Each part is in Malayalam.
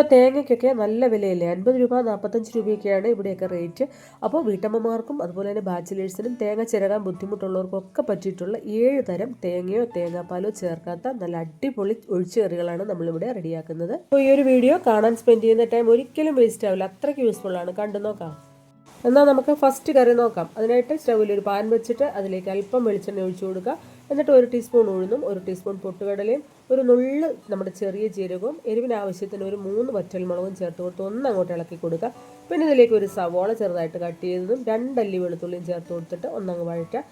ഇപ്പോൾ തേങ്ങയ്ക്കൊക്കെ നല്ല വിലയല്ലേ? അൻപത് രൂപ നാൽപ്പത്തഞ്ച് രൂപയൊക്കെയാണ് ഇവിടെയൊക്കെ റേറ്റ്. അപ്പോൾ വീട്ടമ്മമാർക്കും അതുപോലെ തന്നെ ബാച്ചിലേഴ്സിനും തേങ്ങ ചിരകാൻ ബുദ്ധിമുട്ടുള്ളവർക്കൊക്കെ പറ്റിയിട്ടുള്ള ഏഴ് തരം തേങ്ങയോ തേങ്ങാപ്പാലോ ചേർക്കാത്ത നല്ല അടിപൊളി ഒഴിച്ചുകറികളാണ് നമ്മളിവിടെ റെഡിയാക്കുന്നത്. അപ്പോൾ ഈ ഒരു വീഡിയോ കാണാൻ സ്പെൻഡ് ചെയ്യുന്ന ടൈം ഒരിക്കലും വേസ്റ്റ് ആവില്ല. അത്രയ്ക്ക് യൂസ്ഫുൾ ആണ്. കണ്ടു നോക്കാം. എന്നാൽ നമുക്ക് ഫസ്റ്റ് കറി നോക്കാം. അതിനായിട്ട് സ്റ്റൗവിൽ ഒരു പാൻ വെച്ചിട്ട് അതിലേക്ക് അല്പം വെളിച്ചെണ്ണ ഒഴിച്ചു കൊടുക്കുക. എന്നിട്ട് ഒരു ടീസ്പൂൺ ഉഴുന്നും ഒരു ടീസ്പൂൺ പൊട്ടുകടലയും ഒരു നുള്ള് നമ്മുടെ ചെറിയ ജീരകവും എരിവിന് ആവശ്യത്തിന് ഒരു മൂന്ന് വറ്റൽമുളകും ചേർത്ത് കൊടുത്ത് ഒന്ന് അങ്ങോട്ട് ഇളക്കി കൊടുക്കുക. പിന്നെ ഇതിലേക്ക് ഒരു സവോള ചെറുതായിട്ട് കട്ട് ചെയ്തതും രണ്ടല്ലി വെളുത്തുള്ളിയും ചേർത്ത് കൊടുത്തിട്ട് ഒന്നങ്ങ് വഴറ്റുക.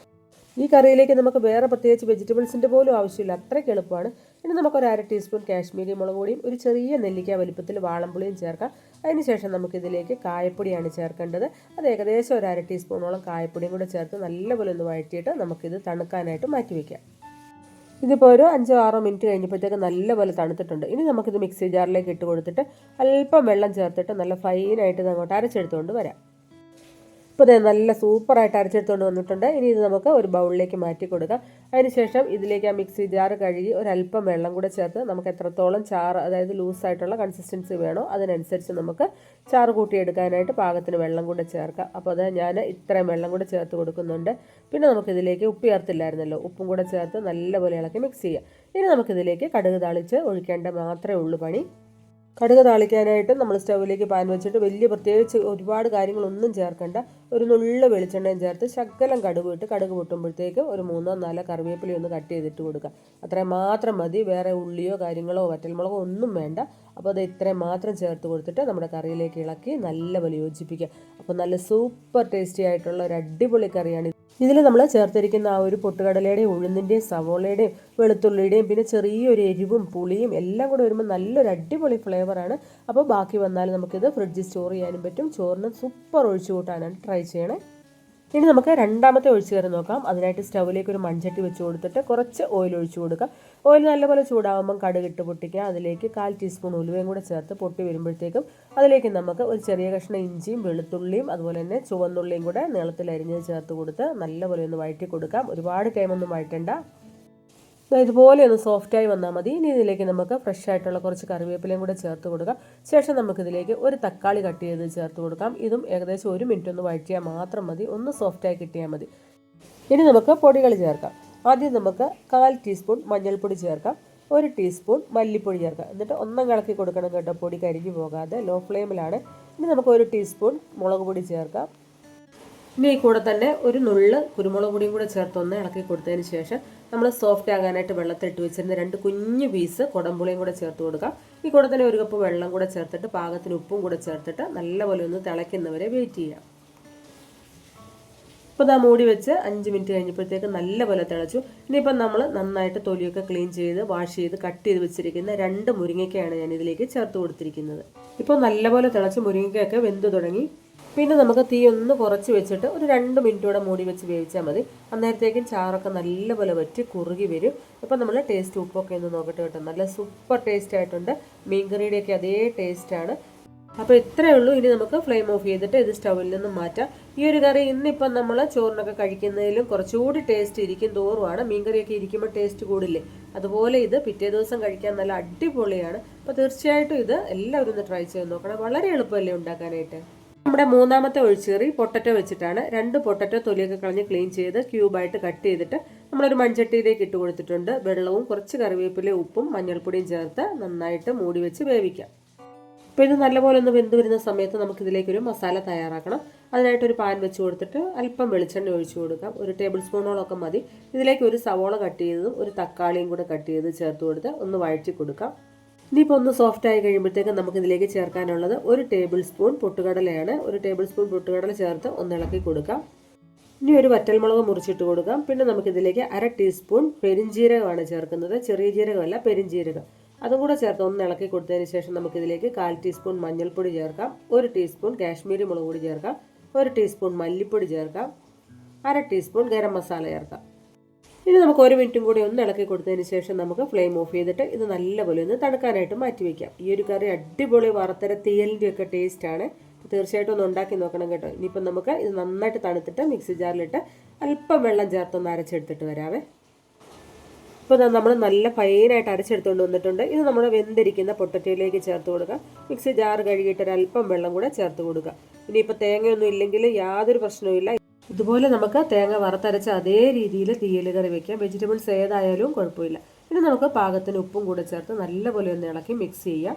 ഈ കറിയിലേക്ക് നമുക്ക് വേറെ പ്രത്യേകിച്ച് വെജിറ്റബിൾസിന്റെ പോലും ആവശ്യമില്ല. അത്രയ്ക്ക് എളുപ്പമാണ്. ഇനി നമുക്കൊരു അര ടീസ്പൂൺ കാശ്മീരി മുളക് പൊടിയും ഒരു ചെറിയ നെല്ലിക്ക വലിപ്പത്തിൽ വാളംപുളിയും ചേർക്കാം. അതിനുശേഷം നമുക്കിതിലേക്ക് കായപ്പൊടിയാണ് ചേർക്കേണ്ടത്. അത് ഏകദേശം ഒരു അര ടീസ്പൂണോളം കായപ്പൊടിയും കൂടെ ചേർത്ത് നല്ലപോലെ ഒന്ന് വഴറ്റിയിട്ട് നമുക്കിത് തണുക്കാനായിട്ട് മാറ്റി വയ്ക്കാം ഇതിപ്പോൾ ഒരു അഞ്ചോ ആറോ മിനിറ്റ് കഴിഞ്ഞപ്പോഴത്തേക്ക് നല്ലപോലെ തണുത്തിട്ടുണ്ട്. ഇനി നമുക്കിത് മിക്സി ജാറിലേക്ക് ഇട്ട് കൊടുത്തിട്ട് അല്പം വെള്ളം ചേർത്തിട്ട് നല്ല ഫൈനായിട്ട് ഇത് അങ്ങോട്ട് അരച്ചെടുത്തുകൊണ്ട് വരാം. ഇപ്പോൾ ഇത് നല്ല സൂപ്പറായിട്ട് അരച്ചെടുത്തുകൊണ്ട് വന്നിട്ടുണ്ട്. ഇനി ഇത് നമുക്ക് ഒരു ബൗളിലേക്ക് മാറ്റി കൊടുക്കാം. അതിനുശേഷം ഇതിലേക്ക് ആ മിക്സി ജാർ കഴുകി ഒരല്പം വെള്ളം കൂടെ ചേർത്ത് നമുക്ക് എത്രത്തോളം ചാറ് അതായത് ലൂസായിട്ടുള്ള കൺസിസ്റ്റൻസി വേണോ അതിനനുസരിച്ച് നമുക്ക് ചാറ് കൂട്ടിയെടുക്കാനായിട്ട് പാകത്തിന് വെള്ളം കൂടെ ചേർക്കാം. അപ്പോൾ അത് ഞാൻ ഇത്രയും വെള്ളം കൂടെ ചേർത്ത് കൊടുക്കുന്നുണ്ട്. പിന്നെ നമുക്കിതിലേക്ക് ഉപ്പ് ചേർത്തില്ലായിരുന്നല്ലോ. ഉപ്പും കൂടെ ചേർത്ത് നല്ലപോലെ ഇളക്കി മിക്സ് ചെയ്യാം. ഇനി നമുക്കിതിലേക്ക് കടുക് താളിച്ച് ഒഴിക്കേണ്ട മാത്രമേ ഉള്ളൂ പണി. കടുക് താളിക്കാനായിട്ട് നമ്മൾ സ്റ്റൗവിലേക്ക് പാൻ വെച്ചിട്ട് വലിയ പ്രത്യേകിച്ച് ഒരുപാട് കാര്യങ്ങളൊന്നും ചേർക്കേണ്ട. ഒരു നുള്ള വെളിച്ചെണ്ണയും ചേർത്ത് ശകലം കടുക് ഇട്ട് കടുക് പൊട്ടുമ്പോഴത്തേക്ക് ഒരു മൂന്നോ നാലോ കറിവേപ്പിലയോ ഒന്ന് കട്ട് ചെയ്തിട്ട് കൊടുക്കുക. അത്രയും മാത്രം മതി. വേറെ ഉള്ളിയോ കാര്യങ്ങളോ വറ്റൽമുളകോ ഒന്നും വേണ്ട. അപ്പോൾ അത് ഇത്രയും മാത്രം ചേർത്ത് കൊടുത്തിട്ട് നമ്മുടെ കറിയിലേക്ക് ഇളക്കി നല്ലപോലെ യോജിപ്പിക്കുക. അപ്പോൾ നല്ല സൂപ്പർ ടേസ്റ്റി ആയിട്ടുള്ള ഒരു അടിപൊളി കറിയാണ് ഇതിൽ നമ്മൾ ചേർത്തിരിക്കുന്ന ആ ഒരു പൊട്ടുകടലയുടെയും ഉഴുന്നിന്റെയും സവോളയുടെയും വെളുത്തുള്ളിയുടെയും പിന്നെ ചെറിയൊരു എരിവും പുളിയും എല്ലാം കൂടെ വരുമ്പോൾ നല്ലൊരു അടിപൊളി ഫ്ലേവറാണ് അപ്പോൾ ബാക്കി വന്നാൽ നമുക്കിത് ഫ്രിഡ്ജിൽ സ്റ്റോർ ചെയ്യാനും പറ്റും. ചോറിന് സൂപ്പർ ഒഴിച്ചു കൂട്ടാനാണ് ട്രൈ ചെയ്യണേ. ഇനി നമുക്ക് രണ്ടാമത്തെ ഒഴിച്ചു കയറി നോക്കാം. അതിനായിട്ട് സ്റ്റൗവിലേക്ക് ഒരു മൺചട്ടി വെച്ച് കൊടുത്തിട്ട് കുറച്ച് ഓയിൽ ഒഴിച്ചു കൊടുക്കാം. ഓയിൽ നല്ലപോലെ ചൂടാകുമ്പം കടുകിട്ട് പൊട്ടിക്കുക. അതിലേക്ക് കാൽ ടീസ്പൂൺ ഉലുവയും കൂടെ ചേർത്ത് പൊട്ടി വരുമ്പോഴത്തേക്കും അതിലേക്ക് നമുക്ക് ഒരു ചെറിയ കഷ്ണം ഇഞ്ചിയും വെളുത്തുള്ളിയും അതുപോലെ തന്നെ ചുവന്നുള്ളിയും കൂടെ നീളത്തിൽ അരിഞ്ഞ് ചേർത്ത് കൊടുത്ത് നല്ലപോലെ ഒന്ന് വഴറ്റി കൊടുക്കാം. ഒരുപാട് ടൈമൊന്നും വഴറ്റണ്ട. ഇതുപോലെ ഒന്ന് സോഫ്റ്റായി വന്നാൽ മതി. ഇനി ഇതിലേക്ക് നമുക്ക് ഫ്രഷ് ആയിട്ടുള്ള കുറച്ച് കറിവേപ്പിലയും കൂടെ ചേർത്ത് കൊടുക്കാം. ശേഷം നമുക്കിതിലേക്ക് ഒരു തക്കാളി കട്ട് ചെയ്ത് ചേർത്ത് കൊടുക്കാം. ഇതും ഏകദേശം ഒരു മിനിറ്റ് ഒന്ന് വഴറ്റിയാൽ മാത്രം മതി. ഒന്ന് സോഫ്റ്റായി കിട്ടിയാൽ മതി. ഇനി നമുക്ക് പൊടികൾ ചേർക്കാം. ആദ്യം നമുക്ക് കാൽ ടീസ്പൂൺ മഞ്ഞൾപ്പൊടി ചേർക്കാം. ഒരു ടീസ്പൂൺ മല്ലിപ്പൊടി ചേർക്കാം. എന്നിട്ട് ഒന്നും കിളക്കി കൊടുക്കണം കേട്ടോ. പൊടി കരിഞ്ഞു പോകാതെ. ലോ ഫ്ലെയിമിലാണ് ഇനി നമുക്ക് ഒരു ടീസ്പൂൺ മുളക് പൊടി ചേർക്കാം. ഇനി ഈ കൂടെ തന്നെ ഒരു നുള്ള് കുരുമുളക് പൊടിയും കൂടെ ചേർത്ത് ഒന്ന് ഇളക്കി കൊടുത്തതിന് ശേഷം നമ്മൾ സോഫ്റ്റ് ആകാനായിട്ട് വെള്ളത്തിലിട്ട് വെച്ചിരുന്ന രണ്ട് കുഞ്ഞു പീസ് കുടമ്പുളിയും കൂടെ ചേർത്ത് കൊടുക്കാം. ഈ കൂടെ തന്നെ ഒരു കപ്പ് വെള്ളം കൂടെ ചേർത്തിട്ട് പാകത്തിന് ഉപ്പും കൂടെ ചേർത്തിട്ട് നല്ലപോലെ ഒന്ന് തിളയ്ക്കുന്നവരെ വെയിറ്റ് ചെയ്യാം. ഇപ്പോൾ ഇതാ മൂടി വെച്ച് അഞ്ച് മിനിറ്റ് കഴിഞ്ഞപ്പോഴത്തേക്ക് നല്ലപോലെ തിളച്ചു. ഇനിയിപ്പം നമ്മൾ നന്നായിട്ട് തൊലിയൊക്കെ ക്ലീൻ ചെയ്ത് വാഷ് ചെയ്ത് കട്ട് ചെയ്ത് വെച്ചിരിക്കുന്ന രണ്ട് മുരിങ്ങയ്ക്കയാണ് ഞാൻ ഇതിലേക്ക് ചേർത്ത് കൊടുത്തിരിക്കുന്നത്. ഇപ്പോൾ നല്ലപോലെ തിളച്ച് മുരിങ്ങയ്ക്കൊക്കെ വെന്ത് തുടങ്ങി. പിന്നെ നമുക്ക് തീ ഒന്ന് കുറച്ച് വെച്ചിട്ട് ഒരു രണ്ട് മിനിറ്റ് കൂടെ മൂടി വെച്ച് വേവിച്ചാൽ മതി. അന്നേരത്തേക്കും ചാറൊക്കെ നല്ലപോലെ വറ്റി കുറുകി വരും. ഇപ്പം നമ്മൾ ടേസ്റ്റ് ഉപ്പൊക്കെ ഒന്ന് നോക്കട്ടെ കേട്ടോ. നല്ല സൂപ്പർ ടേസ്റ്റ് ആയിട്ടുണ്ട്. മീൻകറിയുടെയൊക്കെ അതേ ടേസ്റ്റാണ് അപ്പോൾ ഇത്രയേ ഉള്ളൂ. ഇനി നമുക്ക് ഫ്ലെയിം ഓഫ് ചെയ്തിട്ട് ഇത് സ്റ്റൗവിൽ നിന്നും മാറ്റാം. ഈ ഒരു കറി ഇന്നിപ്പം നമ്മൾ ചോറിനൊക്കെ കഴിക്കുന്നതിലും കുറച്ചുകൂടി ടേസ്റ്റ് ഇരിക്കും തോറുമാണ് മീൻകറിയൊക്കെ ഇരിക്കുമ്പോൾ ടേസ്റ്റ് കൂടില്ലേ? അതുപോലെ ഇത് പിറ്റേ ദിവസം കഴിക്കാൻ നല്ല അടിപൊളിയാണ്. അപ്പോൾ തീർച്ചയായിട്ടും ഇത് എല്ലാവരും ഒന്ന് ട്രൈ ചെയ്ത് നോക്കണം. വളരെ എളുപ്പമല്ലേ ഉണ്ടാക്കാനായിട്ട്? നമ്മുടെ മൂന്നാമത്തെ ഒഴിച്ചുകറി പൊട്ടറ്റോ വെച്ചിട്ടാണ് രണ്ട് പൊട്ടറ്റോ തൊലിയൊക്കെ കളഞ്ഞ് ക്ലീൻ ചെയ്ത് ക്യൂബായിട്ട് കട്ട് ചെയ്തിട്ട് നമ്മളൊരു മൺചട്ടിയിലേക്ക് ഇട്ട് കൊടുത്തിട്ടുണ്ട്. വെള്ളവും കുറച്ച് കറിവേപ്പിലയും ഉപ്പും മഞ്ഞൾപ്പൊടിയും ചേർത്ത് നന്നായിട്ട് മൂടി വെച്ച് വേവിക്കാം. അപ്പോൾ ഇത് നല്ലപോലെ ഒന്ന് വെന്ത് വരുന്ന സമയത്ത് നമുക്കിതിലേക്കൊരു മസാല തയ്യാറാക്കണം. അതിനായിട്ടൊരു പാൻ വെച്ച് കൊടുത്തിട്ട് അല്പം വെളിച്ചെണ്ണ ഒഴിച്ചു കൊടുക്കാം. ഒരു ടേബിൾ സ്പൂണോളൊക്കെ മതി. ഇതിലേക്ക് ഒരു സവോള കട്ട് ചെയ്തതും ഒരു തക്കാളിയും കൂടെ കട്ട് ചെയ്ത് ചേർത്ത് കൊടുത്ത് ഒന്ന് വഴറ്റി കൊടുക്കാം. ഇനിയിപ്പോൾ ഒന്ന് സോഫ്റ്റ് ആയി കഴിയുമ്പോഴത്തേക്ക് നമുക്ക് ഇതിലേക്ക് ചേർക്കാനുള്ളത് ഒരു ടേബിൾ സ്പൂൺ പൊട്ടുകടലയാണ്. ഒരു ടേബിൾ സ്പൂൺ പൊട്ടുകടല ചേർത്ത് ഒന്ന് ഇളക്കി കൊടുക്കാം. ഇനി ഒരു വറ്റൽമുളക് മുറിച്ചിട്ട് കൊടുക്കാം. പിന്നെ നമുക്കിതിലേക്ക് അര ടീസ്പൂൺ പെരിഞ്ജീരകമാണ് ചേർക്കുന്നത്. ചെറിയ ജീരകമല്ല പെരിഞ്ജീരകം അതും കൂടെ ചേർത്ത് ഒന്ന് ഇളക്കി കൊടുത്തതിന് ശേഷം നമുക്കിതിലേക്ക് കാൽ ടീസ്പൂൺ മഞ്ഞൾപ്പൊടി ചേർക്കാം. ഒരു ടീസ്പൂൺ കാശ്മീരി മുളക് പൊടി ചേർക്കാം. ഒരു ടീസ്പൂൺ മല്ലിപ്പൊടി ചേർക്കാം. അര ടീസ്പൂൺ ഗരം മസാല ചേർക്കാം. ഇനി നമുക്ക് ഒരു മിനിറ്റും കൂടി ഒന്ന് ഇളക്കി കൊടുത്തതിന് ശേഷം നമുക്ക് ഫ്ലെയിം ഓഫ് ചെയ്തിട്ട് ഇത് നല്ലപോലെ ഒന്ന് തണുക്കാനായിട്ട് മാറ്റി വയ്ക്കാം ഈ ഒരു കറി അടിപൊളി വറുത്തര തേലിന്റെയൊക്കെ ടേസ്റ്റാണ് തീർച്ചയായിട്ടും ഒന്ന് ഉണ്ടാക്കി നോക്കണം കേട്ടോ. ഇനിയിപ്പം നമുക്ക് ഇത് നന്നായിട്ട് തണുത്തിട്ട് മിക്സി ജാറിലിട്ട് അല്പം വെള്ളം ചേർത്തൊന്ന് അരച്ചെടുത്തിട്ട് വരാവേ. ഇപ്പോൾ നമ്മൾ നല്ല ഫൈനായിട്ട് അരച്ചെടുത്തുകൊണ്ട് വന്നിട്ടുണ്ട്. ഇത് നമ്മൾ വെന്തിരിക്കുന്ന പൊട്ടറ്റയിലേക്ക് ചേർത്ത് കൊടുക്കുക മിക്സി ജാർ കഴുകിയിട്ട് അല്പം വെള്ളം കൂടെ ചേർത്ത് കൊടുക്കുക ഇനിയിപ്പോൾ തേങ്ങയൊന്നും ഇല്ലെങ്കിൽ യാതൊരു പ്രശ്നവുമില്ല. ഇതുപോലെ നമുക്ക് തേങ്ങ വറുത്തരച്ച് അതേ രീതിയിൽ തീയൽ കറി വെക്കാം. വെജിറ്റബിൾസ് ഏതായാലും കുഴപ്പമില്ല. ഇനി നമുക്ക് പാകത്തിന് ഉപ്പും കൂടെ ചേർത്ത് നല്ലപോലെ ഒന്ന് ഇളക്കി മിക്സ് ചെയ്യാം.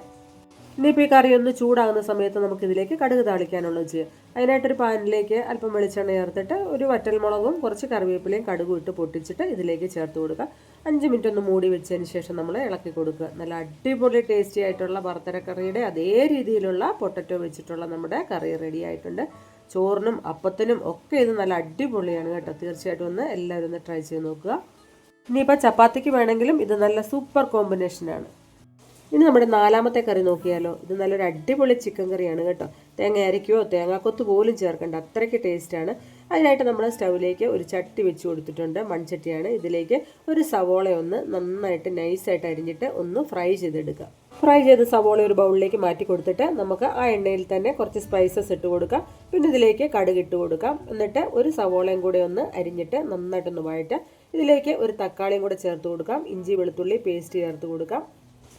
ഇനിയിപ്പോൾ ഈ കറി ഒന്ന് ചൂടാകുന്ന സമയത്ത് നമുക്ക് ഇതിലേക്ക് കടുക് താളിക്കാനുള്ളത് ചെയ്യാം. അതിനായിട്ടൊരു പാനിലേക്ക് അല്പം വെളിച്ചെണ്ണ ചേർത്തിട്ട് ഒരു വറ്റൽമുളകും കുറച്ച് കറിവേപ്പിലയും കടുകും ഇട്ട് പൊട്ടിച്ചിട്ട് ഇതിലേക്ക് ചേർത്ത് കൊടുക്കുക. അഞ്ച് മിനിറ്റ് ഒന്ന് മൂടി വെച്ചതിന് ശേഷം നമ്മൾ ഇളക്കി കൊടുക്കുക. നല്ല അടിപൊളി ടേസ്റ്റി ആയിട്ടുള്ള വറുത്തരക്കറിയുടെ അതേ രീതിയിലുള്ള പൊട്ടറ്റോ വെച്ചിട്ടുള്ള നമ്മുടെ കറി റെഡി ആയിട്ടുണ്ട്. ചോറിനും അപ്പത്തിനും ഒക്കെ ഇത് നല്ല അടിപൊളിയാണ് കേട്ടോ. തീർച്ചയായിട്ടും ഒന്ന് എല്ലാവരും ഒന്ന് ട്രൈ ചെയ്ത് നോക്കുക. ഇനിയിപ്പോൾ ചപ്പാത്തിക്ക് വേണമെങ്കിലും ഇത് നല്ല സൂപ്പർ കോമ്പിനേഷനാണ് ഇനി നമ്മുടെ നാലാമത്തെ കറി നോക്കിയാലോ? ഇത് നല്ലൊരു അടിപൊളി ചിക്കൻ കറിയാണ് കേട്ടോ. തേങ്ങ അരയ്ക്കുകയോ തേങ്ങാക്കൊത്ത് പോലും ചേർക്കേണ്ട. അത്രയ്ക്ക് ടേസ്റ്റാണ് അതിനായിട്ട് നമ്മൾ സ്റ്റൗവിലേക്ക് ഒരു ചട്ടി വെച്ച് കൊടുത്തിട്ടുണ്ട്. മൺചട്ടിയാണ്. ഇതിലേക്ക് ഒരു സവോള ഒന്ന് നന്നായിട്ട് നൈസായിട്ട് അരിഞ്ഞിട്ട് ഒന്ന് ഫ്രൈ ചെയ്തെടുക്കുക. ഫ്രൈ ചെയ്ത സവോള ഒരു ബൗളിലേക്ക് മാറ്റി കൊടുത്തിട്ട് നമുക്ക് ആ എണ്ണയിൽ തന്നെ കുറച്ച് സ്പൈസസ് ഇട്ട് കൊടുക്കാം. പിന്നെ ഇതിലേക്ക് കടുക് ഇട്ട് കൊടുക്കാം. എന്നിട്ട് ഒരു സവോളയും കൂടെ ഒന്ന് അരിഞ്ഞിട്ട് നന്നായിട്ടൊന്ന് വായിട്ട് ഇതിലേക്ക് ഒരു തക്കാളിയും കൂടെ ചേർത്ത് കൊടുക്കാം. ഇഞ്ചി വെളുത്തുള്ളി പേസ്റ്റ് ചേർത്ത് കൊടുക്കാം.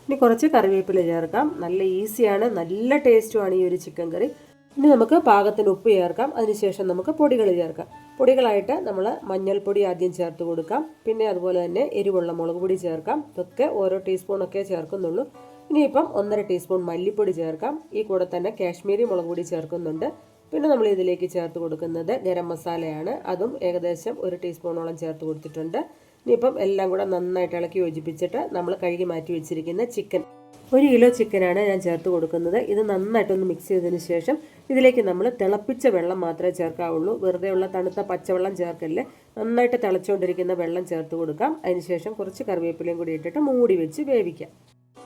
ഇനി കുറച്ച് കറിവേപ്പില ചേർക്കാം. നല്ല ഈസിയാണ് നല്ല ടേസ്റ്റുമാണ് ഈ ഒരു ചിക്കൻ കറി. ഇനി നമുക്ക് പാകത്തിന് ഉപ്പ് ചേർക്കാം. അതിനുശേഷം നമുക്ക് പൊടികൾ ചേർക്കാം. പൊടികളായിട്ട് നമ്മൾ മഞ്ഞൾപ്പൊടി ആദ്യം ചേർത്ത് കൊടുക്കാം. പിന്നെ അതുപോലെ തന്നെ എരിവുള്ള മുളക് പൊടി ചേർക്കാം. ഇതൊക്കെ ഓരോ ടീസ്പൂണൊക്കെ ചേർക്കുന്നുള്ളൂ. ഇനിയിപ്പം ഒന്നര ടീസ്പൂൺ മല്ലിപ്പൊടി ചേർക്കാം. ഈ കൂടെ തന്നെ കാശ്മീരി മുളക് പൊടി ചേർക്കുന്നുണ്ട്. പിന്നെ നമ്മൾ ഇതിലേക്ക് ചേർത്ത് കൊടുക്കുന്നത് ഗരം മസാലയാണ്. അതും ഏകദേശം ഒരു ടീസ്പൂണോളം ചേർത്ത് കൊടുത്തിട്ടുണ്ട്. ഇനിയിപ്പം എല്ലാം കൂടെ നന്നായിട്ട് ഇളക്കി യോജിപ്പിച്ചിട്ട് നമ്മൾ കഴുകി മാറ്റി വെച്ചിരിക്കുന്ന ചിക്കൻ. ഒരു കിലോ ചിക്കനാണ് ഞാൻ ചേർത്ത് കൊടുക്കുന്നത്. ഇത് നന്നായിട്ടൊന്ന് മിക്സ് ചെയ്തതിന് ശേഷം ഇതിലേക്ക് നമ്മൾ തിളപ്പിച്ച വെള്ളം മാത്രമേ ചേർക്കാവുള്ളൂ. വെറുതെ ഉള്ള തണുത്ത പച്ചവെള്ളം ചേർക്കല്ലേ. നന്നായിട്ട് തിളച്ചുകൊണ്ടിരിക്കുന്ന വെള്ളം ചേർത്ത് കൊടുക്കാം. അതിനുശേഷം കുറച്ച് കറിവേപ്പിലയും കൂടി ഇട്ടിട്ട് മൂടി വെച്ച് വേവിക്കാം.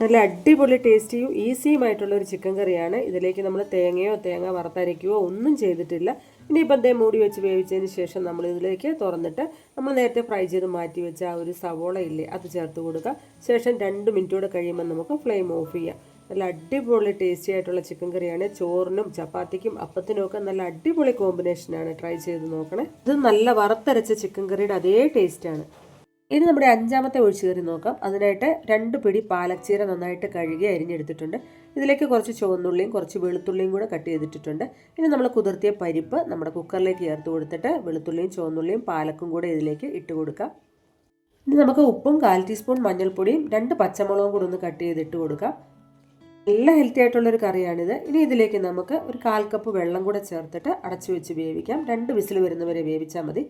നല്ല അടിപൊളി ടേസ്റ്റിയും ഈസിയുമായിട്ടുള്ള ഒരു ചിക്കൻ കറിയാണ്. ഇതിലേക്ക് നമ്മൾ തേങ്ങയോ തേങ്ങ വറുത്തരയ്ക്കുകയോ ഒന്നും ചെയ്തിട്ടില്ല. ഇനിയിപ്പം ദേ മൂടി വെച്ച് വേവിച്ചതിന് ശേഷം നമ്മൾ ഇതിലേക്ക് തുറന്നിട്ട് നമ്മൾ നേരത്തെ ഫ്രൈ ചെയ്ത് മാറ്റി വെച്ച ആ ഒരു സവോള ഇല്ലേ അത് ചേർത്ത് കൊടുക്കുക ശേഷം രണ്ട് മിനിറ്റ് കൂടെ കഴിയുമ്പോൾ നമുക്ക് ഫ്ലെയിം ഓഫ് ചെയ്യാം. നല്ല അടിപൊളി ടേസ്റ്റി ആയിട്ടുള്ള ചിക്കൻ കറിയാണ്. ചോറിനും ചപ്പാത്തിക്കും അപ്പത്തിനും ഒക്കെ നല്ല അടിപൊളി കോമ്പിനേഷനാണ്. ട്രൈ ചെയ്ത് നോക്കണേ. ഇത് നല്ല വറുത്തരച്ച ചിക്കൻ കറിയുടെ അതേ ടേസ്റ്റാണ് ഇനി നമ്മുടെ അഞ്ചാമത്തെ ഒഴിച്ചുകറി നോക്കാം. അതിനായിട്ട് രണ്ട് പിടി പാലക്ചീര നന്നായിട്ട് കഴുകി അരിഞ്ഞെടുത്തിട്ടുണ്ട്. ഇതിലേക്ക് കുറച്ച് ചുവന്നുള്ളിയും കുറച്ച് വെളുത്തുള്ളിയും കൂടെ കട്ട് ചെയ്തിട്ടുണ്ട് ഇനി നമ്മൾ കുതിർത്തിയ പരിപ്പ് നമ്മുടെ കുക്കറിലേക്ക് ചേർത്ത് കൊടുത്തിട്ട് വെളുത്തുള്ളിയും ചുവന്നുള്ളിയും പാലക്കും കൂടെ ഇതിലേക്ക് ഇട്ട് കൊടുക്കാം. ഇനി നമുക്ക് ഉപ്പും കാൽ ടീസ്പൂൺ മഞ്ഞൾപ്പൊടിയും രണ്ട് പച്ചമുളകും കൂടെ ഒന്ന് കട്ട് ചെയ്തിട്ട് കൊടുക്കാം. നല്ല ഹെൽത്തി ആയിട്ടുള്ളൊരു കറിയാണിത്. ഇനി ഇതിലേക്ക് നമുക്ക് ഒരു കാൽ കപ്പ് വെള്ളം കൂടെ ചേർത്തിട്ട് അടച്ചു വെച്ച് വേവിക്കാം. രണ്ട് വിസിൽ വരുന്നവരെ വേവിച്ചാൽ മതി.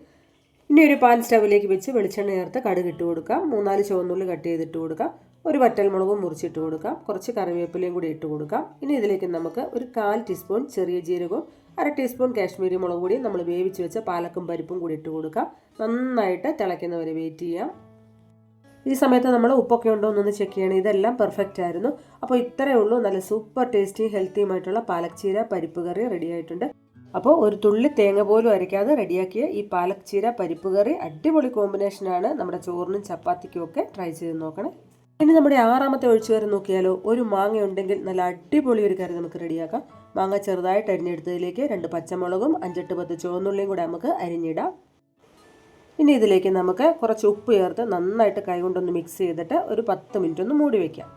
ഇനി ഒരു പാൻ സ്റ്റവിലേക്ക് വെച്ച് വെളിച്ചെണ്ണ ചേർത്ത് കടുക് ഇട്ട് കൊടുക്കാം. മൂന്നാൽ ചുവന്നുള്ളി കട്ട് ചെയ്തിട്ട് കൊടുക്കാം. ഒരു വറ്റൽമുളകും മുറിച്ചിട്ട് കൊടുക്കാം. കുറച്ച് കറിവേപ്പിലയും കൂടി ഇട്ട് കൊടുക്കാം. ഇനി ഇതിലേക്ക് നമുക്ക് ഒരു കാൽ ടീസ്പൂൺ ചെറിയ ജീരകവും അര ടീസ്പൂൺ കാശ്മീരി മുളക് പൊടിയും നമ്മൾ വേവിച്ച് വെച്ച പാലക്കും പരിപ്പും കൂടി ഇട്ട് കൊടുക്കാം. നന്നായിട്ട് തിളയ്ക്കുന്നവരെ വെയിറ്റ് ചെയ്യാം. ഈ സമയത്ത് നമ്മൾ ഉപ്പൊക്കെ ഉണ്ടോ എന്നൊന്ന് ചെക്ക് ചെയ്യണം. ഇതെല്ലാം പെർഫെക്റ്റ് ആയിരുന്നു. അപ്പോൾ ഇത്രയേ ഉള്ളൂ. നല്ല സൂപ്പർ ടേസ്റ്റി ഹെൽത്തിയുമായിട്ടുള്ള പാലക്ചീര പരിപ്പ് കറി റെഡി ആയിട്ടുണ്ട്. അപ്പോൾ ഒരു തുള്ളി തേങ്ങ പോലും അരയ്ക്കാതെ റെഡിയാക്കിയ ഈ പാലക് ചീര പരിപ്പ് കറി അടിപൊളി കോമ്പിനേഷനാണ് നമ്മുടെ ചോറിനും ചപ്പാത്തിക്കും ഒക്കെ ട്രൈ ചെയ്ത് നോക്കണേ. ഇനി നമ്മുടെ ആറാമത്തെ ഒഴിച്ചു കറി നോക്കിയാലോ? ഒരു മാങ്ങ ഉണ്ടെങ്കിൽ നല്ല അടിപൊളി ഒരു കറി നമുക്ക് റെഡിയാക്കാം. മാങ്ങ ചെറുതായിട്ട് അരിഞ്ഞെടുത്തതിലേക്ക് രണ്ട് പച്ചമുളകും അഞ്ചെട്ട് പത്ത് ചുവന്നുള്ളിയും കൂടെ നമുക്ക് അരിഞ്ഞിടാം. ഇനി ഇതിലേക്ക് നമുക്ക് കുറച്ച് ഉപ്പ് ചേർത്ത് നന്നായിട്ട് കൈകൊണ്ടൊന്ന് മിക്സ് ചെയ്തിട്ട് ഒരു പത്ത് മിനിറ്റ് ഒന്ന് മൂടി വയ്ക്കാം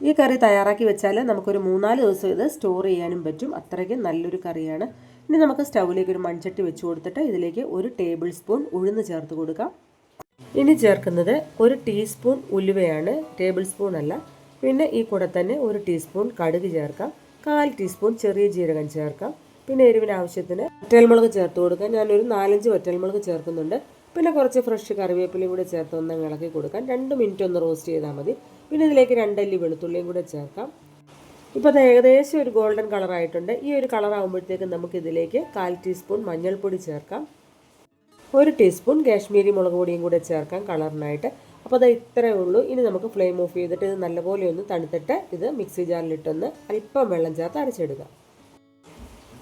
ഈ കറി തയ്യാറാക്കി വെച്ചാൽ നമുക്കൊരു മൂന്നാൽ ദിവസം ഇത് സ്റ്റോർ ചെയ്യാനും പറ്റും. അത്രയ്ക്ക് നല്ലൊരു കറിയാണ്. ഇനി നമുക്ക് സ്റ്റൗവിലേക്ക് ഒരു മൺചട്ടി വെച്ച് കൊടുത്തിട്ട് ഇതിലേക്ക് ഒരു ടേബിൾ സ്പൂൺ ഉഴുന്ന് ചേർത്ത് കൊടുക്കാം. ഇനി ചേർക്കുന്നത് ഒരു ടീസ്പൂൺ ഉലുവയാണ് ടേബിൾ സ്പൂൺ അല്ല. പിന്നെ ഈ കൂടെ തന്നെ ഒരു ടീസ്പൂൺ കടുക് ചേർക്കാം കാൽ ടീസ്പൂൺ ചെറിയ ജീരകം ചേർക്കാം. പിന്നെ എരിവിന് ആവശ്യത്തിന് ഒറ്റൽമുളക് ചേർത്ത് കൊടുക്കാം. ഞാനൊരു നാലഞ്ച് ഒറ്റൽമുളക് ചേർക്കുന്നുണ്ട്. പിന്നെ കുറച്ച് ഫ്രഷ് കറിവേപ്പിലയും കൂടെ ചേർത്ത് ഒന്ന് ഇളക്കി കൊടുക്കാം. രണ്ട് മിനിറ്റ് ഒന്ന് റോസ്റ്റ് ചെയ്താൽ മതി. പിന്നെ ഇതിലേക്ക് രണ്ടല്ലി വെളുത്തുള്ളിയും കൂടെ ചേർക്കാം. ഇപ്പോൾ അത് ഏകദേശം ഒരു ഗോൾഡൻ കളറായിട്ടുണ്ട് ഈ ഒരു കളർ ആകുമ്പോഴത്തേക്കും നമുക്കിതിലേക്ക് കാൽ ടീസ്പൂൺ മഞ്ഞൾപ്പൊടി ചേർക്കാം. ഒരു ടീസ്പൂൺ കാശ്മീരി മുളക് പൊടിയും കൂടെ ചേർക്കാം കളറിനായിട്ട്. അപ്പോൾ അത് ഇത്രയേ ഉള്ളൂ. ഇനി നമുക്ക് ഫ്ലെയിം ഓഫ് ചെയ്തിട്ട് ഇത് നല്ലപോലെ ഒന്ന് തണുത്തിട്ട് ഇത് മിക്സി ജാറിലിട്ടൊന്ന് അല്പം വെള്ളം ചേർത്ത് അരച്ചെടുക്കാം.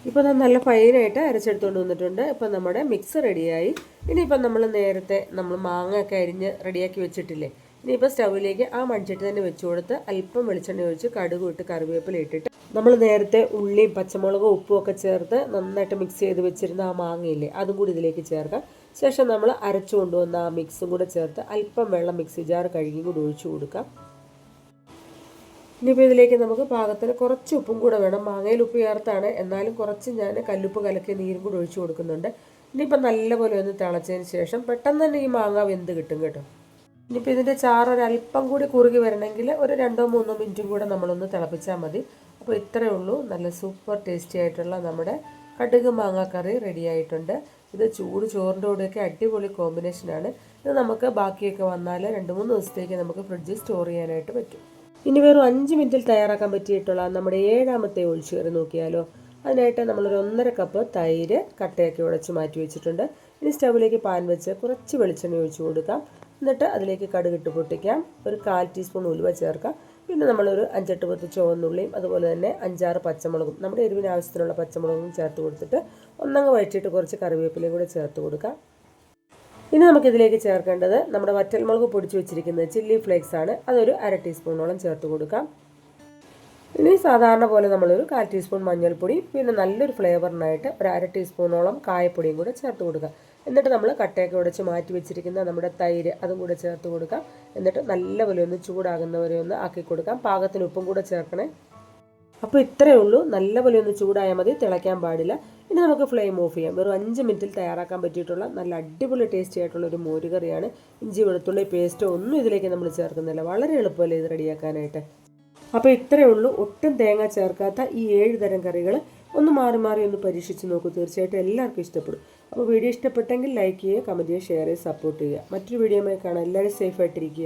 ഇപ്പോൾ അത് നല്ല ഫൈനായിട്ട് അരച്ചെടുത്തുകൊണ്ട് വന്നിട്ടുണ്ട്. ഇപ്പം നമ്മുടെ മിക്സ് റെഡിയായി ഇനിയിപ്പം നമ്മൾ നേരത്തെ നമ്മൾ മാങ്ങയൊക്കെ അരിഞ്ഞ് റെഡിയാക്കി വെച്ചിട്ടില്ലേ? ഇനിയിപ്പോൾ സ്റ്റൗവിലേക്ക് ആ മൺചട്ടി തന്നെ വെച്ച് കൊടുത്ത് അല്പം വെളിച്ചെണ്ണ ഒഴിച്ച് കടുക് ഇട്ട് കറിവേപ്പില ഇട്ടിട്ട് നമ്മൾ നേരത്തെ ഉള്ളിയും പച്ചമുളകും ഉപ്പും ഒക്കെ ചേർത്ത് നന്നായിട്ട് മിക്സ് ചെയ്ത് വെച്ചിരുന്ന ആ മാങ്ങയില്ലേ അതും കൂടി ഇതിലേക്ക് ചേർക്കാം. ശേഷം നമ്മൾ അരച്ചു കൊണ്ടുവന്ന ആ മിക്സും കൂടെ ചേർത്ത് അല്പം വെള്ളം മിക്സി ജാർ കഴുകി കൂടി ഒഴിച്ചു കൊടുക്കാം. ഇനിയിപ്പോൾ ഇതിലേക്ക് നമുക്ക് പാകത്തിന് കുറച്ച് ഉപ്പും കൂടെ വേണം. മാങ്ങയിൽ ഉപ്പ് ചേർത്താണ്. എന്നാലും കുറച്ച് ഞാൻ കല്ലുപ്പ് കലക്കി നീരും കൂടി ഒഴിച്ചു കൊടുക്കുന്നുണ്ട്. ഇനിയിപ്പോൾ നല്ലപോലെ ഒന്ന് തിളച്ചതിന് ശേഷം പെട്ടെന്ന് തന്നെ ഈ മാങ്ങ വെന്ത് കിട്ടും കേട്ടോ. ഇനിയിപ്പോൾ ഇതിന്റെ ചാറ് ഒരല്പം കൂടി കുറുകി വരണമെങ്കിൽ ഒരു രണ്ടോ മൂന്നോ മിനിറ്റും കൂടെ നമ്മളൊന്ന് തിളപ്പിച്ചാൽ മതി. അപ്പോൾ ഇത്രയേ ഉള്ളൂ. നല്ല സൂപ്പർ ടേസ്റ്റി ആയിട്ടുള്ള നമ്മുടെ കടുക് മാങ്ങ കറി റെഡി ആയിട്ടുണ്ട്. ഇത് ചൂട് ചോറിന്റെ കൂടെയൊക്കെ അടിപൊളി കോമ്പിനേഷനാണ് ഇത് നമുക്ക് ബാക്കിയൊക്കെ വന്നാൽ രണ്ട് മൂന്ന് ദിവസത്തേക്ക് നമുക്ക് ഫ്രിഡ്ജിൽ സ്റ്റോർ ചെയ്യാനായിട്ട് പറ്റും. ഇനി വെറും അഞ്ച് മിനിറ്റിൽ തയ്യാറാക്കാൻ പറ്റിയിട്ടുള്ള നമ്മുടെ ഏഴാമത്തെ ഒഴിച്ചുകറി നോക്കിയാലോ? അതിനായിട്ട് നമ്മളൊരു ഒന്നര കപ്പ് തൈര് കട്ടയൊക്കെ ഉടച്ച് മാറ്റി വെച്ചിട്ടുണ്ട്. ഇനി സ്റ്റൗവിലേക്ക് പാൻ വെച്ച് കുറച്ച് വെളിച്ചെണ്ണ ഒഴിച്ചു കൊടുക്കാം. എന്നിട്ട് അതിലേക്ക് കടുകിട്ട് പൊട്ടിക്കാം. ഒരു കാൽ ടീസ്പൂൺ ഉലുവ ചേർക്കാം. പിന്നെ നമ്മളൊരു അഞ്ചെട്ട് പത്ത് ചുവന്നുള്ളിയും അതുപോലെ തന്നെ അഞ്ചാറ് പച്ചമുളകും നമ്മുടെ എരിവിന് ആവശ്യത്തിനുള്ള പച്ചമുളകും ചേർത്ത് കൊടുത്തിട്ട് ഒന്നങ്ങ് വഴറ്റിയിട്ട് കുറച്ച് കറിവേപ്പിലയും കൂടെ ചേർത്ത് കൊടുക്കാം. ഇനി നമുക്കിതിലേക്ക് ചേർക്കേണ്ടത് നമ്മുടെ വറ്റൽമുളക് പൊടിച്ച് വെച്ചിരിക്കുന്നത് ചില്ലി ഫ്ലേക്സ് ആണ്. അതൊരു അര ടീസ്പൂണോളം ചേർത്ത് കൊടുക്കാം. ഇനി സാധാരണ പോലെ നമ്മളൊരു കാൽ ടീസ്പൂൺ മഞ്ഞൾപ്പൊടി പിന്നെ നല്ലൊരു ഫ്ലേവറിനായിട്ട് ഒരു അര ടീസ്പൂണോളം കായപ്പൊടിയും കൂടെ ചേർത്ത് കൊടുക്കുക എന്നിട്ട് നമ്മൾ കട്ടയൊക്കെ ഉടച്ച് മാറ്റി വെച്ചിരിക്കുന്ന നമ്മുടെ തൈര് അതും കൂടെ ചേർത്ത് കൊടുക്കാം. എന്നിട്ട് നല്ലപോലെ ഒന്ന് ചൂടാകുന്നവരെ ഒന്ന് ആക്കി കൊടുക്കാം. പാകത്തിന് ഉപ്പും കൂടെ ചേർക്കണേ. അപ്പോൾ ഇത്രയേ ഉള്ളൂ. നല്ലപോലെ ഒന്ന് ചൂടായാൽ മതി. തിളയ്ക്കാൻ പാടില്ല. ഇനി നമുക്ക് ഫ്ലെയിം ഓഫ് ചെയ്യാം. വെറും അഞ്ച് മിനിറ്റിൽ തയ്യാറാക്കാൻ പറ്റിയിട്ടുള്ള നല്ല അടിപൊളി ടേസ്റ്റി ആയിട്ടുള്ള ഒരു മോരുകറിയാണ്. ഇഞ്ചി വെളുത്തുള്ളി പേസ്റ്റോ ഒന്നും ഇതിലേക്ക് നമ്മൾ ചേർക്കുന്നില്ല. വളരെ എളുപ്പമല്ലേ ഇത് റെഡിയാക്കാനായിട്ട്. അപ്പോൾ ഇത്രയേ ഉള്ളൂ. ഒട്ടും തേങ്ങ ചേർക്കാത്ത ഈ ഏഴ് തരം കറികൾ ഒന്ന് മാറി മാറി ഒന്ന് പരീക്ഷിച്ച് നോക്കൂ. തീർച്ചയായിട്ടും എല്ലാവർക്കും ഇഷ്ടപ്പെടും. അപ്പോൾ വീഡിയോ ഇഷ്ടപ്പെട്ടെങ്കിൽ ലൈക്ക് ചെയ്യുക കമന്റ് ചെയ്യുക ഷെയർ ചെയ്യുക സപ്പോർട്ട് ചെയ്യുക. മറ്റൊരു വീഡിയോയുമായി കാണാം. എല്ലാവരും സേഫ് ആയിട്ടിരിക്കുക.